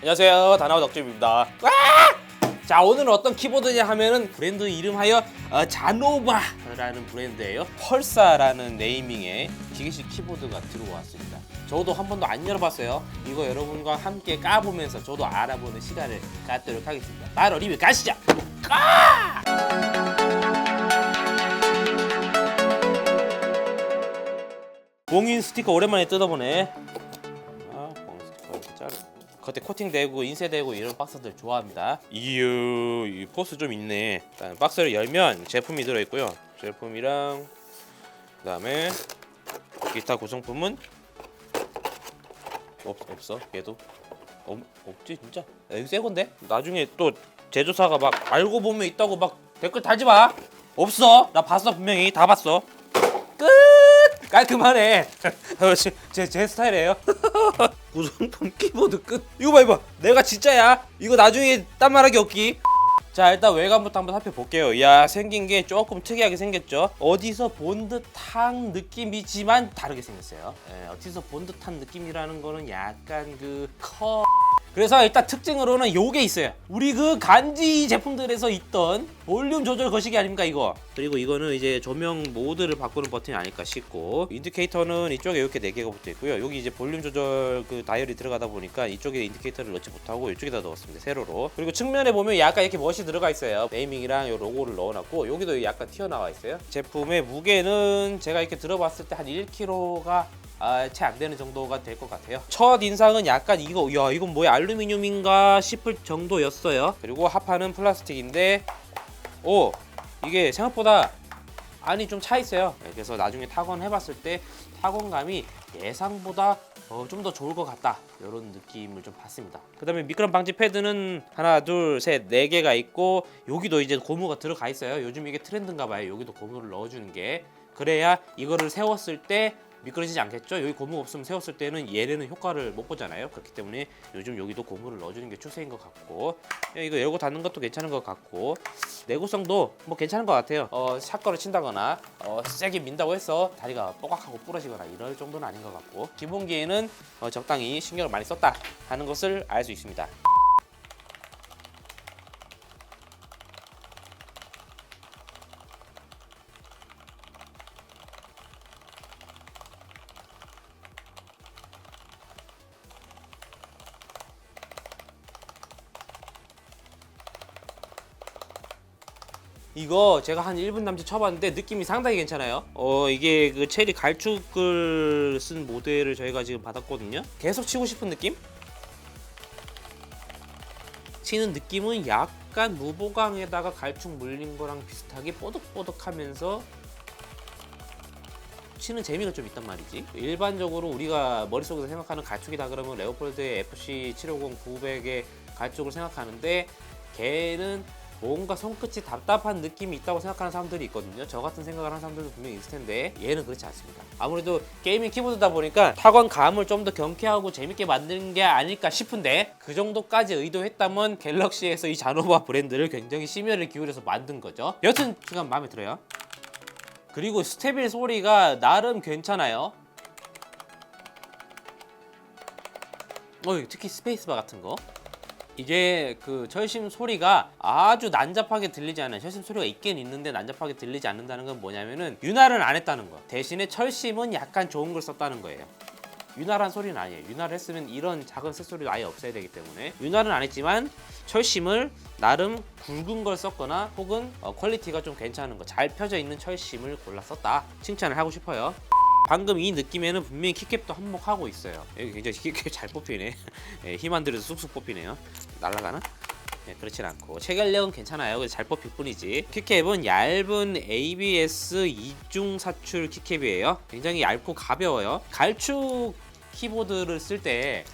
안녕하세요. 다나와 덕집입니다. 와! 자 오늘은 어떤 키보드냐 하면은 브랜드 이름하여 어, 자노바라는 브랜드예요. 펄사라는 네이밍의 기계식 키보드가 들어왔습니다. 저도 한 번도 안 열어봤어요. 이거 여러분과 함께 까보면서 저도 알아보는 시간을 갖도록 하겠습니다. 바로 리뷰 가시죠. 공인 스티커 오랜만에 뜯어보네 겉에 코팅되고 인쇄되고 이런 박스들 좋아합니다. 이유 이 포스 좀 있네. 일단 박스를 열면 제품이 들어있고요. 제품이랑 그다음에 기타 구성품은 없, 없어. 얘도 없, 없지 진짜. 새 건데? 나중에 또 제조사가 막 알고 보면 있다고 막 댓글 달지 마. 없어. 나 봤어 분명히 다 봤어. 끝. 깔끔하네. 어, 제, 제, 제 스타일이에요. 구성품 키보드 끝. 이거 봐, 이거. 내가 진짜야. 이거 나중에 딴 말하기 없기. 자, 일단 외관부터 한번 살펴볼게요. 야, 생긴 게 조금 특이하게 생겼죠. 어디서 본 듯한 느낌이지만 다르게 생겼어요. 예, 어디서 본 듯한 느낌이라는 거는 약간 그 커. 그래서 일단 특징으로는 요게 있어요. 우리 그 간지 제품들에서 있던 볼륨 조절 거시기 아닙니까 이거? 그리고 이거는 이제 조명 모드를 바꾸는 버튼이 아닐까 싶고 인디케이터는 이쪽에 이렇게 네 개가 붙어 있고요. 여기 이제 볼륨 조절 그 다이얼이 들어가다 보니까 이쪽에 인디케이터를 넣지 못하고 이쪽에다 넣었습니다. 세로로. 그리고 측면에 보면 약간 이렇게 멋이 들어가 있어요. 네이밍이랑 요 로고를 넣어놨고 여기도 약간 튀어나와 있어요. 제품의 무게는 제가 이렇게 들어봤을 때 한 1kg가 아, 채 안 되는 정도가 될 것 같아요. 첫 인상은 약간 이거, 야, 이건 뭐야, 알루미늄인가 싶을 정도였어요. 그리고 하판은 플라스틱인데, 오, 이게 생각보다 안이 좀 차 있어요. 네, 그래서 나중에 타건 해봤을 때 타건감이 예상보다 어, 좀 더 좋을 것 같다. 이런 느낌을 좀 받습니다. 그 다음에 미끄럼 방지 패드는 하나, 둘, 셋, 네 개가 있고 여기도 이제 고무가 들어가 있어요. 요즘 이게 트렌드인가 봐요. 여기도 고무를 넣어주는 게 그래야 이거를 세웠을 때 미끄러지지 않겠죠? 여기 고무 없으면 세웠을 때는 얘네는 효과를 못 보잖아요. 그렇기 때문에 요즘 여기도 고무를 넣어주는 게 추세인 것 같고 예, 이거 열고 닫는 것도 괜찮은 것 같고 내구성도 뭐 괜찮은 것 같아요. 어, 샷거를 친다거나 어, 세게 민다고 해서 다리가 뽀각하고 부러지거나 이럴 정도는 아닌 것 같고 기본기에는 어, 적당히 신경을 많이 썼다 하는 것을 알 수 있습니다. 이거 제가 한 1분 남짓 쳐봤는데 느낌이 상당히 괜찮아요. 어 이게 그 체리 갈축을 쓴 모델을 저희가 지금 받았거든요. 계속 치고 싶은 느낌? 치는 느낌은 약간 무보강에다가 갈축 물린 거랑 비슷하게 뽀득뽀득하면서 치는 재미가 좀 있단 말이지. 일반적으로 우리가 머릿속에서 생각하는 갈축이다 그러면 레오폴드의 FC 750 900의 갈축을 생각하는데 걔는 뭔가 손끝이 답답한 느낌이 있다고 생각하는 사람들이 있거든요. 저 같은 생각을 하는 사람들도 분명히 있을 텐데 얘는 그렇지 않습니다. 아무래도 게이밍 키보드다 보니까 타건 감을 좀 더 경쾌하고 재밌게 만드는 게 아닐까 싶은데 그 정도까지 의도했다면 갤럭시에서 이 자노바 브랜드를 굉장히 심혈을 기울여서 만든 거죠. 여튼 지금 마음에 들어요. 그리고 스테빌 소리가 나름 괜찮아요. 어, 특히 스페이스바 같은 거. 이게 그 철심 소리가 아주 난잡하게 들리지 않아요. 철심 소리가 있긴 있는데 난잡하게 들리지 않는다는 건 뭐냐면은 윤활은 안 했다는 거. 대신에 철심은 약간 좋은 걸 썼다는 거예요. 윤활한 소리는 아니에요. 윤활을 했으면 이런 작은 새소리도 아예 없어야 되기 때문에 윤활은 안 했지만 철심을 나름 굵은 걸 썼거나 혹은 어, 퀄리티가 좀 괜찮은 거 잘 펴져 있는 철심을 골라 썼다 칭찬을 하고 싶어요. 방금 이 느낌에는 분명히 키캡도 한몫하고 있어요. 여기 굉장히 키캡 잘 뽑히네. 예, 힘안 들여서 쑥쑥 뽑히네요. 날아가나? 네, 그렇진 않고 체결력은 괜찮아요. 잘 뽑힐 뿐이지. 키캡은 얇은 ABS 이중 사출 키캡이에요. 굉장히 얇고 가벼워요. 갈축 키보드를 쓸때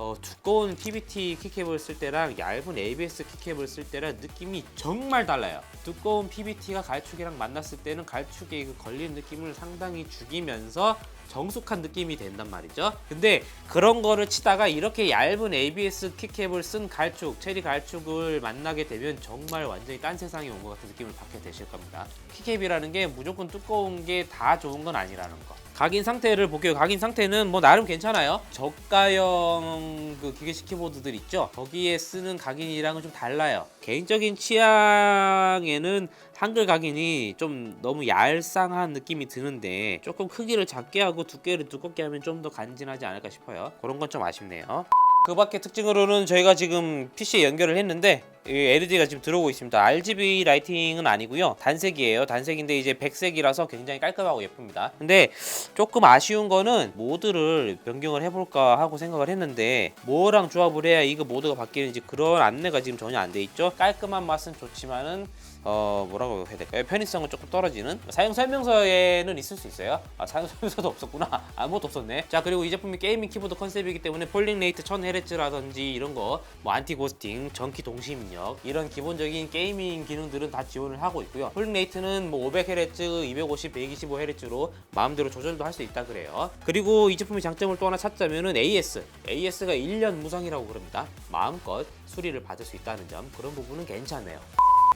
어, 두꺼운 PBT 키캡을 쓸 때랑 얇은 ABS 키캡을 쓸 때랑 느낌이 정말 달라요. 두꺼운 PBT가 갈축이랑 만났을 때는 갈축의 그 걸리는 느낌을 상당히 죽이면서 정숙한 느낌이 된단 말이죠. 근데 그런 거를 치다가 이렇게 얇은 ABS 키캡을 쓴 갈축, 체리 갈축을 만나게 되면 정말 완전히 딴 세상에 온 것 같은 느낌을 받게 되실 겁니다. 키캡이라는 게 무조건 두꺼운 게 다 좋은 건 아니라는 거. 각인 상태를 볼게요. 각인 상태는 뭐 나름 괜찮아요. 저가형 그 기계식 키보드들 있죠. 거기에 쓰는 각인이랑은 좀 달라요. 개인적인 취향에는 한글 각인이 좀 너무 얄쌍한 느낌이 드는데 조금 크기를 작게 하고 두께를 두껍게 하면 좀 더 간지나지 않을까 싶어요. 그런 건 좀 아쉽네요. 그 밖에 특징으로는 저희가 지금 PC에 연결을 했는데 이 LED가 지금 들어오고 있습니다. RGB 라이팅은 아니고요. 단색이에요. 단색인데 이제 백색이라서 굉장히 깔끔하고 예쁩니다. 근데 조금 아쉬운 거는 모드를 변경을 해볼까 하고 생각을 했는데 뭐랑 조합을 해야 이거 모드가 바뀌는지 그런 안내가 지금 전혀 안 돼 있죠. 깔끔한 맛은 좋지만은 어 뭐라고 해야 될까요? 편의성은 조금 떨어지는 사용 설명서에는 있을 수 있어요. 아 사용 설명서도 없었구나. 아무것도 없었네. 자 그리고 이 제품이 게이밍 키보드 컨셉이기 때문에 폴링 레이트 1000Hz라든지 이런 거, 뭐 안티 고스팅, 전기 동시 입력 이런 기본적인 게이밍 기능들은 다 지원을 하고 있고요. 폴링 레이트는 뭐 500Hz, 250, 125Hz로 마음대로 조절도 할 수 있다 그래요. 그리고 이 제품의 장점을 또 하나 찾자면은 AS, AS가 1년 무상이라고 그럽니다. 마음껏 수리를 받을 수 있다는 점 그런 부분은 괜찮네요.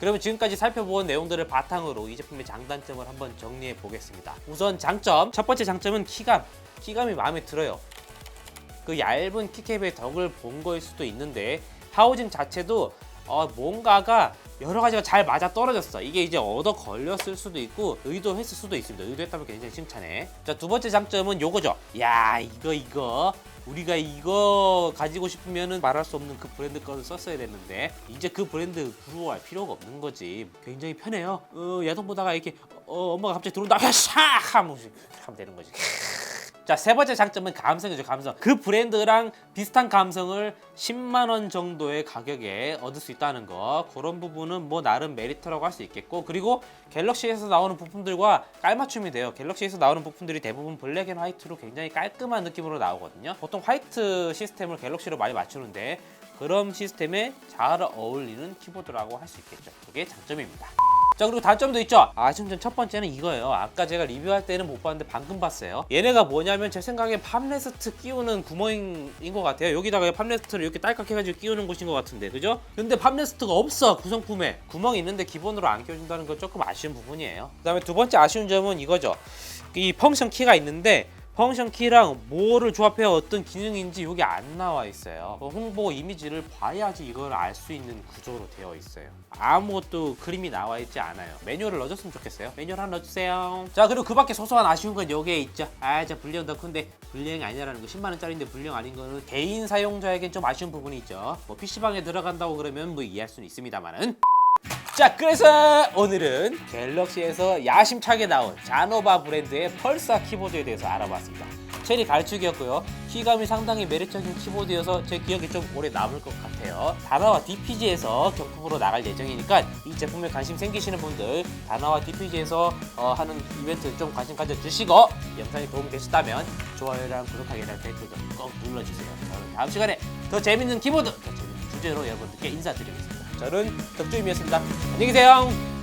그러면 지금까지 살펴본 내용들을 바탕으로 이 제품의 장단점을 한번 정리해 보겠습니다. 우선 장점, 첫 번째 장점은 키감. 키감이 마음에 들어요. 그 얇은 키캡의 덕을 본 거일 수도 있는데 하우징 자체도 어, 뭔가가 여러 가지가 잘 맞아 떨어졌어. 이게 이제 얻어 걸렸을 수도 있고 의도했을 수도 있습니다. 의도했다면 굉장히 칭찬해. 자 두 번째 장점은 요거죠. 야 이거 이거 우리가 이거 가지고 싶으면은 말할 수 없는 그 브랜드 거를 썼어야 됐는데 이제 그 브랜드 부러워할 필요가 없는 거지. 굉장히 편해요. 어, 야동 보다가 이렇게 어, 엄마가 갑자기 들어온다. 샥 하면 하면 되는 거지. 자, 세 번째 장점은 감성이죠, 감성. 그 브랜드랑 비슷한 감성을 10만 원 정도의 가격에 얻을 수 있다는 거. 그런 부분은 뭐 나름 메리트라고 할 수 있겠고, 그리고 갤럭시에서 나오는 부품들과 깔맞춤이 돼요. 갤럭시에서 나오는 부품들이 대부분 블랙 앤 화이트로 굉장히 깔끔한 느낌으로 나오거든요. 보통 화이트 시스템을 갤럭시로 많이 맞추는데 그런 시스템에 잘 어울리는 키보드라고 할 수 있겠죠. 그게 장점입니다. 자 그리고 단점도 있죠? 아쉬운 점첫 번째는 이거예요. 아까 제가 리뷰할 때는 못 봤는데 방금 봤어요. 얘네가 뭐냐면 제 생각에 팜레스트 끼우는 구멍인 것 같아요. 여기다가 팜레스트를 이렇게 딸깍 해가지고 끼우는 곳인 것 같은데 그죠? 근데 팜레스트가 없어 구성품에. 구멍이 있는데 기본으로 안 끼워준다는 건 조금 아쉬운 부분이에요. 그 다음에 두 번째 아쉬운 점은 이거죠. 이 펑션 키가 있는데 펑션 키랑 뭐를 조합해야 어떤 기능인지 여기 안 나와 있어요. 그 홍보 이미지를 봐야지 이걸 알 수 있는 구조로 되어 있어요. 아무것도 그림이 나와 있지 않아요. 매뉴얼을 넣어줬으면 좋겠어요. 매뉴얼 하나 넣어주세요. 자 그리고 그 밖에 소소한 아쉬운 건 여기에 있죠. 아, 자 불량 더 큰데 불량이 아니라는 거 10만 원짜리인데 불량 아닌 거는 개인 사용자에겐 좀 아쉬운 부분이 있죠. 뭐 PC방에 들어간다고 그러면 뭐 이해할 수는 있습니다만은. 자 그래서 오늘은 갤럭시에서 야심차게 나온 자노바 브랜드의 펄사 키보드에 대해서 알아봤습니다. 체리 갈축이었고요. 키감이 상당히 매력적인 키보드여서 제 기억에 좀 오래 남을 것 같아요. 다나와 DPG에서 격투로 나갈 예정이니까 이 제품에 관심 생기시는 분들 다나와 DPG에서 어, 하는 이벤트 좀 관심 가져주시고 영상이 도움이 되셨다면 좋아요랑 구독하기랑 댓글도 꼭 눌러주세요. 저는 다음 시간에 더 재밌는 키보드 더 재밌는 주제로 여러분들께 인사드리겠습니다 저는 덕주임이었습니다. 안녕히 계세요.